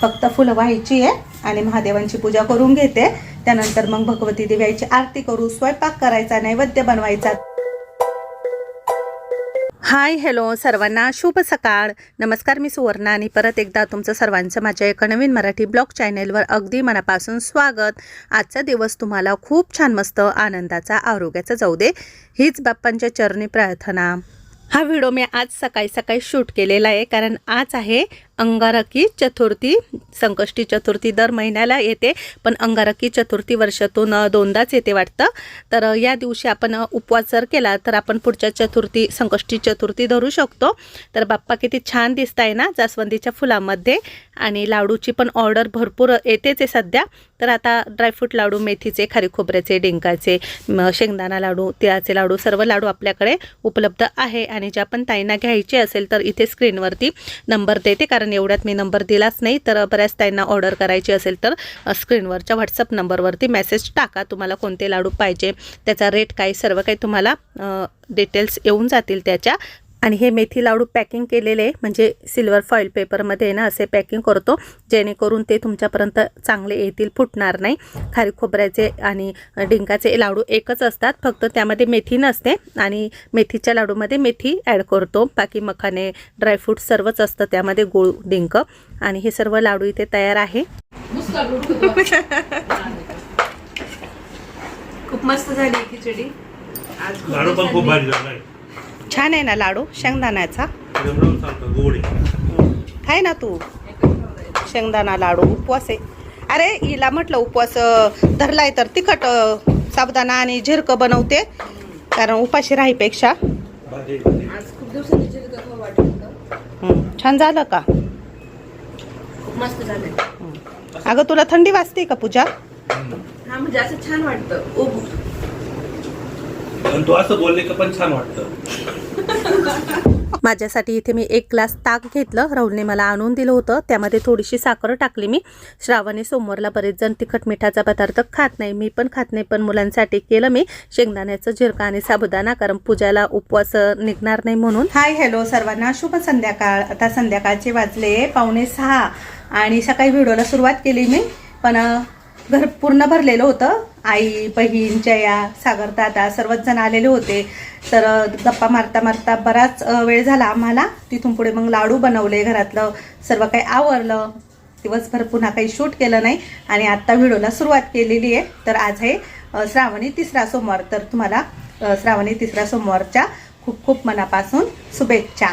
फक्त फुलं व्हायची आहे आणि महादेवांची पूजा करून घेते. त्यानंतर मग भगवती देव्याची आरती करू स्वयंपाक करायचा नैवेद्य बनवायचा. हाय हॅलो सर्वांना शुभ सकाळ. नमस्कार मी सुवर्णा आणि परत एकदा तुमचं सर्वांचं माझ्या एका नवीन मराठी ब्लॉग चॅनेलवर अगदी मनापासून स्वागत. आजचा दिवस तुम्हाला खूप छान मस्त आनंदाचा आरोग्याचा जाऊ दे हीच बाप्पांच्या चरणी प्रार्थना. हा व्हिडिओ मी आज सकाळी सकाळी शूट केलेला आहे कारण आज आहे अंगारकी चतुर्थी संकष्टी चतुर्थी दर महिन्याला येते पण अंगारकी चतुर्थी वर्षातून दोनदाच येते वाटतं. तर या दिवशी आपण उपवास जर केला तर आपण पुढच्या चतुर्थी संकष्टी चतुर्थी धरू शकतो. तर बाप्पा किती छान दिसत आहे ना जास्वंदीच्या फुलामध्ये. आणि लाडूची पण ऑर्डर भरपूर येतेच आहे सध्या. तर आता ड्रायफ्रूट लाडू मेथीचे खारी खोबऱ्याचे डिंकाचे शेंगदाणा लाडू तिळाचे लाडू सर्व लाडू आपल्याकडे उपलब्ध आहे. आणि ज्या पण ताईंना घ्यायचे असेल तर इथे स्क्रीनवरती नंबर देते. कारण एवढ्यात मी नंबर दिलाच नाही तर बऱ्याच त्यांना ऑर्डर करायची असेल तर स्क्रीनवरच्या व्हॉट्सअप नंबरवरती मेसेज टाका. तुम्हाला कोणते लाडू पाहिजे त्याचा रेट काय सर्व काही तुम्हाला डिटेल्स येऊन जातील त्याच्या. आणि हे मेथी लाडू पॅकिंग केलेले म्हणजे सिल्वर फॉईल पेपरमध्ये ना असे पॅकिंग करतो. जेणेकरून ते तुमच्यापर्यंत चांगले येतील फुटणार नाही. खारी खोबऱ्याचे आणि डिंकाचे लाडू एकच असतात. फक्त त्यामध्ये मेथी नसते. आणि मेथीच्या लाडूमध्ये मेथी ॲड करतो. बाकी मखाने ड्रायफ्रूट सर्वच असतं त्यामध्ये गुळ डिंक. आणि हे सर्व लाडू इथे तयार आहे. खूप मस्त झाली खिचडी. आज लाडू पण खूप भारी झालाय. छान आहे ना लाडू? शेंगदाण्याचा. आहे खाय ना तू. शेंगदाणा लाडू उपवास आहे. अरे हिला म्हटलं उपवास धरलाय तर तिखट साबुदाणा आणि झिरकं बनवते. कारण उपाशी राहीपेक्षा. छान झालं का? अगं तुला थंडी वाजते का पूजा? म्हणजे असं छान वाटतं. उब पण तू असं बोलले का पण छान वाटतं. माझ्यासाठी इथे मी एक ग्लास ताक घेतलं. राहुलने मला आणून दिलं होतं. त्यामध्ये थोडीशी साखर टाकली मी. श्रावणी सोमवारला बरेच जण तिखट मिठाचा पदार्थ खात नाही. मी पण खात नाही पण मुलांसाठी केलं मी. शेंगदाण्याचं झिरका आणि साबुदाणा कारण पूजाला उपवास निघणार नाही म्हणून. हाय हॅलो सर्वांना. शुभ संध्याकाळ. आता संध्याकाळचे वाजले पावणे सहा आणि सकाळी व्हिडिओला सुरुवात केली मी. पण घर पूर्ण भरलेलं होतं. आई बहीण जया सागर दादा सर्वच जण आलेले होते. तर गप्पा मारता मारता बराच वेळ झाला आम्हाला. तिथून पुढे मग लाडू बनवले घरातलं. सर्व काही आवरलं. दिवसभर पुन्हा काही शूट केलं नाही. आणि आत्ता व्हिडिओला सुरुवात केलेली आहे. तर आज आहे श्रावणी तिसरा सोमवार. तर तुम्हाला श्रावणी तिसरा सोमवारच्या खूप खूप मनापासून शुभेच्छा.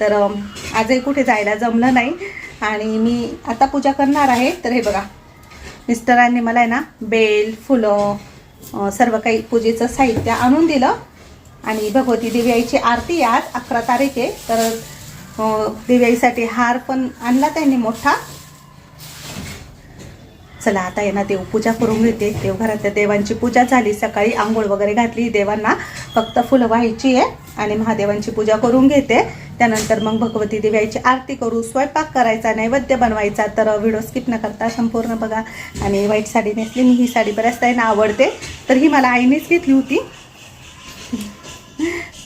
तर आजही कुठे जायला जमलं नाही. आणि मी आता पूजा करणार आहे. तर हे बघा. मिस्टरांनी मला आहे ना बेल फुलं सर्व काही पूजेचं साहित्य आणून दिलं. आणि भगवती देवीआईची आरती आज अकरा तारीख आहे. तर अ, देवीआईसाठी हार पण आणला त्यांनी मोठा. चला आता आहे ना देवपूजा करून घेते. देवघरातल्या देवांची पूजा झाली. सकाळी आंघोळ वगैरे घातली. देवांना फक्त फुलं व्हायची आहे. आणि महादेवांची पूजा करून घेते. त्यानंतर मग भगवती देव्याची आरती करू स्वयंपाक करायचा नैवेद्य बनवायचा तर व्हिडिओ स्किप न करता संपूर्ण बघा. आणि व्हाईट साडी नेसली मी ही साडी बऱ्याच ताईंना आवडते. तर ही मला आईनेच घेतली होती.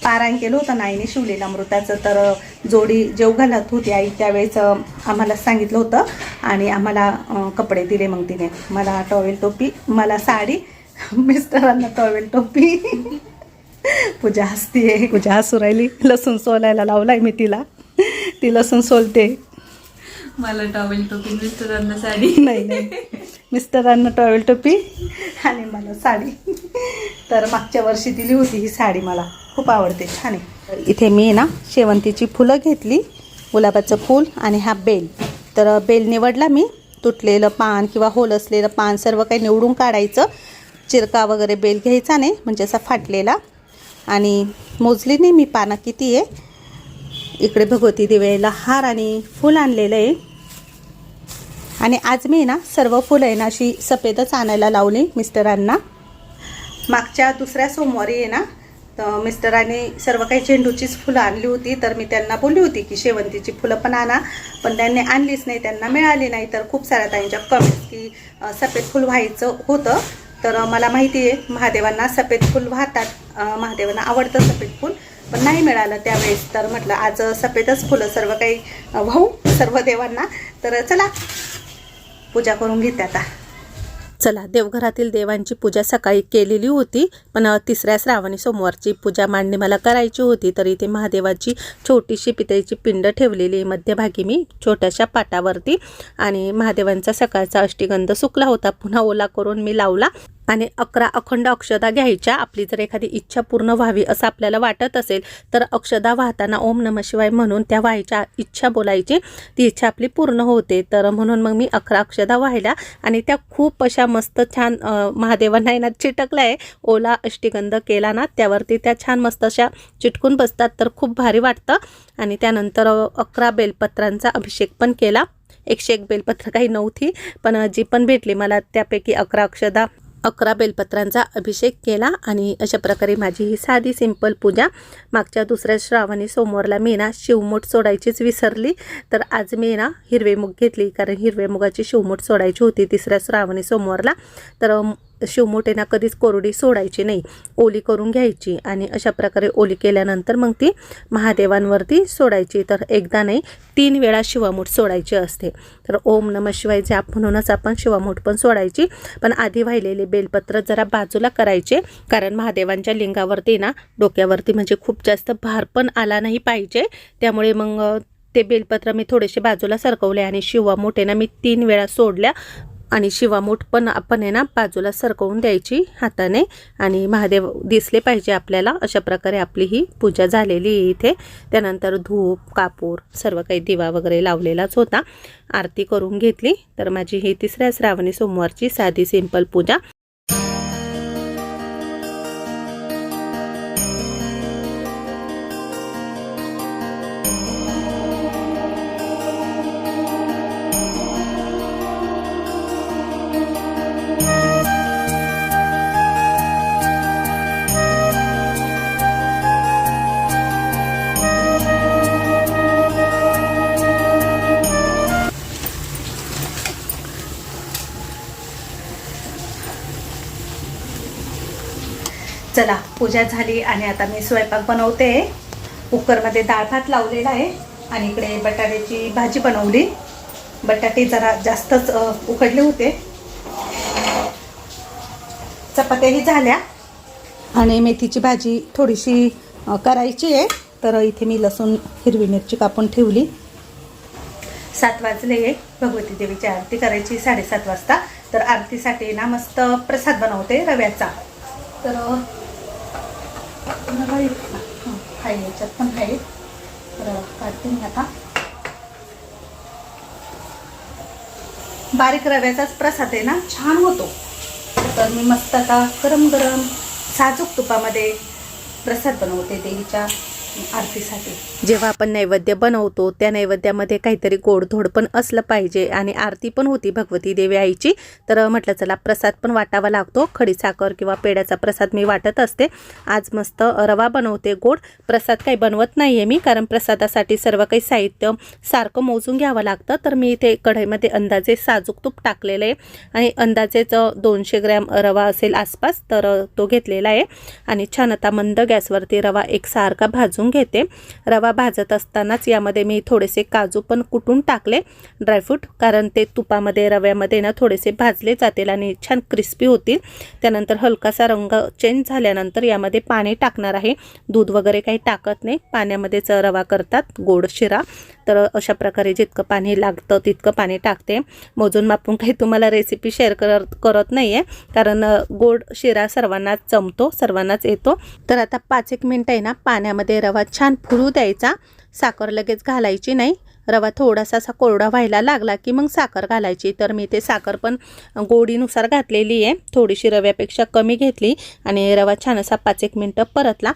पारायण केलं होतं ना आईने शिवलेलं अमृताचं. तर जोडी जेव घालत होती आई त्यावेळेस आम्हाला सांगितलं होतं. आणि आम्हाला कपडे दिले मग तिने. मला टॉवेल टोपी मला साडी. मिस्टरांना टॉवेल टोपी. पूजा हसतीये. पूजा हसू राहिली. लसूण सोलायला लावलाय मी तिला. ती लसूण सोलते. मला टॉवेल टोपी मिस्टरांना साडी. नाही नाही. मिस्टरांना टॉवेल टोपी आणि मला साडी. तर मागच्या वर्षी दिली होती ही साडी मला. खूप आवडते. छान आहे. इथे मी ना शेवंतीची फुलं घेतली. गुलाबाचं फूल आणि हा बेल. तर बेल निवडला मी. तुटलेलं पान किंवा होल असलेलं पान सर्व काही निवडून काढायचं. चिरका वगैरे बेल घ्यायचा नाही. म्हणजे असा फाटलेला. आणि मोजली नाही मी पानं किती आहे? इकडे भगवती दिवेला हार आणि फूल आणलेलं आहे. आणि आज मी ना सर्व फुलं आहे ना अशी सफेदच आणायला लावली मिस्टरांना. मागच्या दुसऱ्या सोमवारी आहे ना तर मिस्टरांनी सर्व काही झेंडूचीच फुलं आणली होती तर मी त्यांना बोलली होती की शेवंतीची फुलं पण आणा पण त्यांनी आणलीच नाही त्यांना मिळाली नाही तर खूप साऱ्या त्यांच्या कमी की सफेद फुल व्हायचं होतं. तर मला माहिती आहे महादेवांना सफेद फुल वाहतात. महादेवांना आवडतं सफेद फूल पण नाही मिळालं त्यावेळेस. तर म्हटलं आज सफेदच फुलं सर्व काही वाहू सर्व देवांना. तर चला पूजा करून घेते आता. चला देवघरातील देवांची पूजा सकाळी केलेली होती पण तिसऱ्या श्रावणी सोमवारची पूजा मांडणी मला करायची होती तर इथे महादेवाची छोटीशी पितळीची पिंड ठेवलेली मध्यभागी मी छोट्याशा पाटावरती आणि महादेवांचा सकाळचा अष्टीगंध सुकला होता. पुन्हा ओला करून मी लावला. आणि अकरा अखंड अक्षदा घ्यायच्या. आपली जर एखादी इच्छा पूर्ण व्हावी असं आपल्याला वाटत असेल तर अक्षदा वाहताना ओम नम शिवाय म्हणून त्या व्हायच्या इच्छा बोलायची. ती इच्छा आपली पूर्ण होते. तर म्हणून मग मी अकरा अक्षदा व्हायला आणि त्या खूप अशा मस्त छान महादेवांना येणार चिटकल्या आहे. ओला अष्टीगंध केला ना त्यावरती त्या छान मस्त अशा चिटकून बसतात तर खूप भारी वाटतं. आणि त्यानंतर अकरा बेलपत्रांचा अभिषेक पण केला. एकशे एक बेलपत्र काही नव्हती पण जी पण भेटली मला त्यापैकी अकरा अक्षदा अकरा बेलपत्रांचा अभिषेक केला आणि अशा प्रकारे माझी ही साधी सिंपल पूजा मागच्या दुसऱ्या श्रावणी सोमवारला मी ना शिवमूठ सोडायचीच विसरली. तर आज मी ना हिरवे मूग घेतली कारण हिरव्या मुगाची शिवमूठ सोडायची होती तिसऱ्या श्रावणी सोमवारला. तर शिवमोटेना कधीच कोरडी सोडायची नाही. ओली करून घ्यायची आणि अशा प्रकारे ओली केल्यानंतर मग ती महादेवांवरती सोडायची. तर एकदा नाही तीन वेळा शिवामूठ सोडायची असते. तर ओम नम शिवाय जाप म्हणूनच आपण शिवामूठ पण सोडायची. पण आधी वाहिलेले बेलपत्र जरा बाजूला करायचे. कारण महादेवांच्या लिंगावरती ना डोक्यावरती म्हणजे खूप जास्त भार पण आला नाही पाहिजे. त्यामुळे मग ते बेलपत्र मी थोडेसे बाजूला सरकवले आणि शिवा आहे ना मी तीन वेळा सोडल्या. आणि शिवामूठ पण आपण आहे ना बाजूला सरकवून द्यायची हाताने. आणि महादेव दिसले पाहिजे आपल्याला. अशा प्रकारे आपली ही पूजा झालेली आहे इथे. त्यानंतर धूप कापूर सर्व काही दिवा वगैरे लावलेलाच होता. आरती करून घेतली. तर माझी ही तिसऱ्या श्रावणी सोमवारची साधी सिंपल पूजा. पूजा झाली आणि आता मी स्वयंपाक बनवते. कुकरमध्ये डाळ भात लावलेला आहे आणि इकडे बटाट्याची भाजी बनवली. बटाटे जरा जास्तच उकडले होते. चपात्याही झाल्या आणि मेथीची भाजी थोडीशी करायची आहे. तर इथे मी लसूण हिरवी मिरची कापून ठेवली. सात वाजले भगवती देवीची आरती करायची साडेसात वाजता. तर आरतीसाठी ना मस्त प्रसाद बनवते रव्याचा. तर रवा खाई आहे याच्यात पण खाई तर काढते मी आता. बारीक रव्याचाच प्रसाद आहे ना? छान होतो. तर मी मस्त आता गरम गरम साजूक तुपामध्ये प्रसाद बनवते देवीच्या. आरतीसाठी. जेव्हा आपण नैवेद्य बनवतो त्या नैवेद्यामध्ये काहीतरी गोडधोड पण असलं पाहिजे आणि आरती पण होती भगवती देवी आईची. तर म्हटलं चला प्रसाद पण वाटावा लागतो. खडी साखर किंवा पेड्याचा प्रसाद मी वाटत असते. आज मस्त रवा बनवते गोड. प्रसाद काही बनवत नाही आहे मी कारण प्रसादासाठी सर्व काही साहित्य सारखं मोजून घ्यावं लागतं. तर मी इथे कढईमध्ये अंदाजे साजूक तूप टाकलेलं आहे. आणि अंदाजेच दोनशे ग्रॅम रवा असेल आसपास तर तो घेतलेला आहे. आणि छान आता मंद गॅसवरती रवा एकसारखा भाजून घेते. रवा भाजत असतानाच यामध्ये मी थोडेसे काजू पण कुटून टाकले. ड्रायफ्रूट कारण ते तुपामध्ये रव्यामध्ये ना थोडेसे भाजले जातील आणि छान क्रिस्पी होतील. त्यानंतर हलकासा रंग चेंज झाल्यानंतर यामध्ये पाणी टाकणार आहे. दूध वगैरे काही टाकत नाही. पाण्यामध्येच रवा करतात. गोड शिरा. तर अशा प्रकारे जितकं पाणी लागतं तितकं पाणी टाकते. मोजून मापून काही तुम्हाला रेसिपी शेअर करत करत नाही आहे कारण गोड शिरा सर्वांनाच जमतो सर्वांनाच येतो. तर आता पाच एक मिनटं आहे ना पाण्यामध्ये रवा छान फुलू द्यायचा. साखर लगेच घालायची नाही. रवा थोडासा असा कोरडा व्हायला लागला की मग साखर घालायची. तर मी ते साखर पण गोडीनुसार घातलेली आहे. थोडीशी रव्यापेक्षा कमी घेतली आणि रवा छान असा पाच एक मिनटं परतला.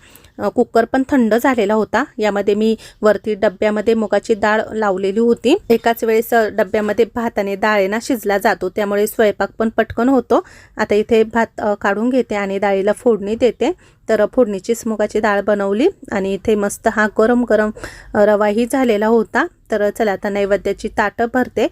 कुकर पण थंड झालेला होता. यामध्ये मी वरती डब्यामध्ये मुगाची डाळ लावलेली होती. एकाच वेळेस डब्यामध्ये भात आणि डाळेना शिजला जातो. त्यामुळे स्वयंपाक पण पटकन होतो. आता इथे भात काढून घेते आणि डाळीला फोडणी देते. तर फोडणीचीच मुगाची डाळ बनवली आणि इथे मस्त हा गरम गरम रवाही झालेला होता. तर चला आता नैवेद्याची ताटं भरते.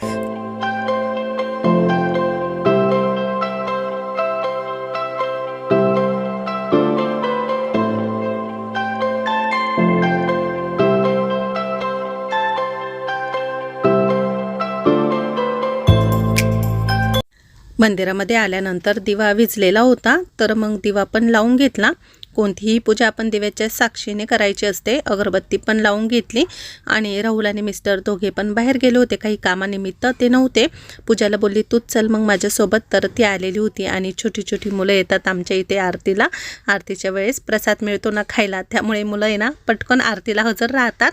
मंदिरामध्ये आल्यानंतर दिवा विजलेला होता तर मग दिवा पण लावून घेतला. कोणतीही पूजा आपण दिव्याच्या साक्षीने करायची असते अगरबत्ती पण लावून घेतली आणि राहुल आणि मिस्टर दोघे पण बाहेर गेले होते. काही कामानिमित्त ते नव्हते. पूजाला बोलली तूच चल मग माझ्यासोबत. तर ती आलेली होती आणि छोटी छोटी मुलं येतात आमच्या इथे आरतीला. आरतीच्या वेळेस प्रसाद मिळतो ना खायला त्यामुळे मुलं आहे ना पटकन आरतीला हजर राहतात.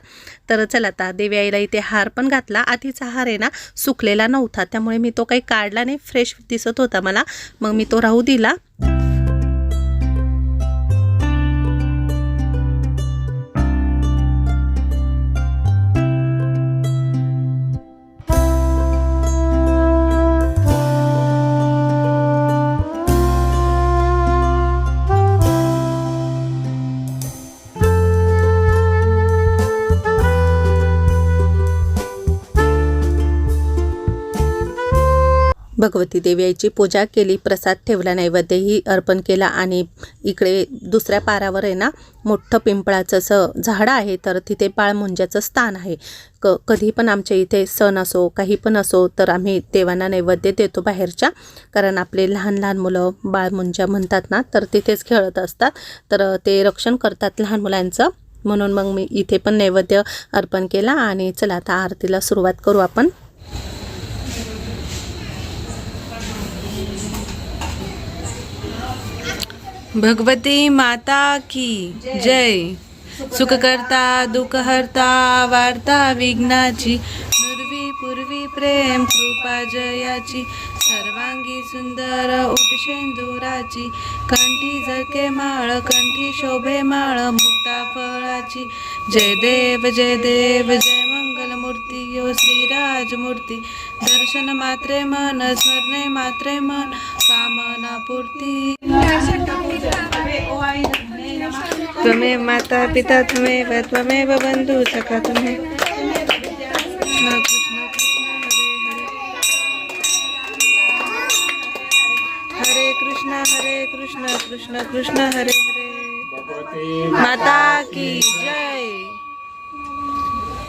तर चल आता देवी आईला इथे हार पण घातला. आधीचा हार आहे ना सुकलेला नव्हता. त्यामुळे मी तो काही काढला नाही. फ्रेश दिसत होता मला. मग मी तो राहू दिला. भगवती देवी याची पूजा केली प्रसाद ठेवला नैवेद्यही अर्पण केला आणि इकडे दुसऱ्या पारावर आहे ना मोठं पिंपळाचं असं झाड आहे तर तिथे बाळमुंज्याचं स्थान आहे. क कधी पण आमच्या इथे सण असो काही पण असो तर आम्ही देवांना नैवेद्य देतो बाहेरच्या. कारण आपले लहान लहान मुलं बाळमुंज्या म्हणतात ना तर तिथेच खेळत असतात. तर ते रक्षण करतात लहान मुलांचं. म्हणून मग मी इथे पण नैवेद्य अर्पण केला आणि चला आता आरतीला सुरुवात करू आपण. भगवती माता की जय. सुखकर्ता करता वार्ता विघ्नाची पूर्वी पूर्वी प्रेम कृपा जयाची सर्वांगी सुंदर उठशेंदुराची कंठी झके माळ कंठी शोभे माळ मुक्ता फळाची. जय देव जय देव जय मंगलमूर्ती यो श्रीराजमूर्ती दर्शन मात्रे मन स्मरणे मात्रे मन कामना पूर्ती। त्वमेव माता पिता त्वमेव त्वमेव बंधु सखा त्वमेव। कृष्ण कृष्ण कृष्ण हरे हरे हरे कृष्ण हरे कृष्ण कृष्ण कृष्ण हरे हरे। माता की जय।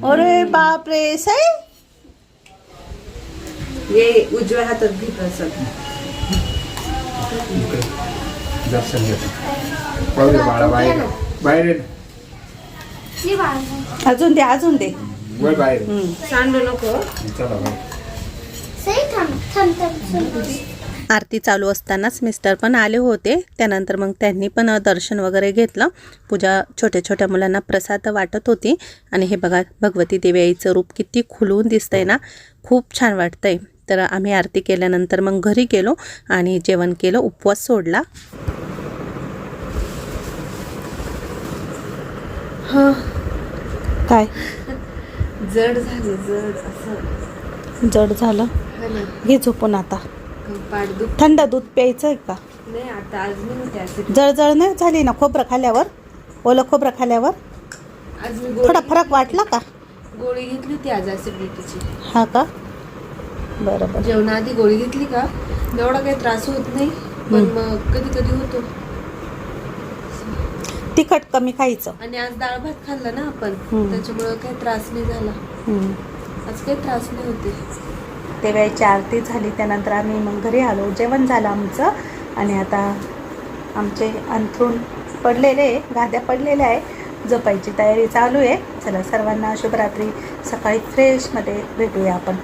अरे बापरे सई. ये उजव्या हातात घेत असत दर्शन घेतो पाहू दे बाळा बाहेर. बाहेर ना. अजून दे अजून दे. वळ बाहेर. सांडू नको. चला बाहेर. आरती चालू असतानाच मिस्टर पण आले होते. त्यानंतर मग त्यांनी पण दर्शन वगैरे घेतलं. पूजा छोट्या छोट्या मुलांना प्रसाद वाटत होती. आणि हे बघा भगवती देवी आईचं रूप किती खुलून दिसतंय ना. खूप छान वाटतंय. तर आम्ही आरती केल्यानंतर मग घरी गेलो आणि जेवण केलं उपवास सोडला. काय? जड झाले जड असं. जड झालं? घे झोपून आता. पाठ दुख थंड दूध प्यायचं आहे का? नाही आता होते जळजळ नाही झाली ना खोबरं खाल्ल्यावर? ओलं खोबरं खाल्ल्यावर? आज मी थोडा फरक वाटला का? गोळी घेतली होती आज ऍसिडिटीची हा का? बरं बरं जेवणाआधी गोळी घेतली का? एवढा काही त्रास होत नाही पण मग कधी कधी होतो. तिखट कमी खायचं. आणि आज डाळ भात खाल्ला ना आपण हम्म. त्याच्यामुळं काही त्रास नाही झाला. हम्म. आज काही त्रास नाही होते. ते आरती झाली त्यानंतर आम्ही मग घरी आलो. जेवण झालं आमचं आणि आता आमचे अंथरूण पडलेले आहे गाद्या पडलेल्या आहे. झोपायची तयारी चालू आहे. चला सर्वांना शुभरात्री. सकाळी फ्रेशमध्ये भेटूया आपण.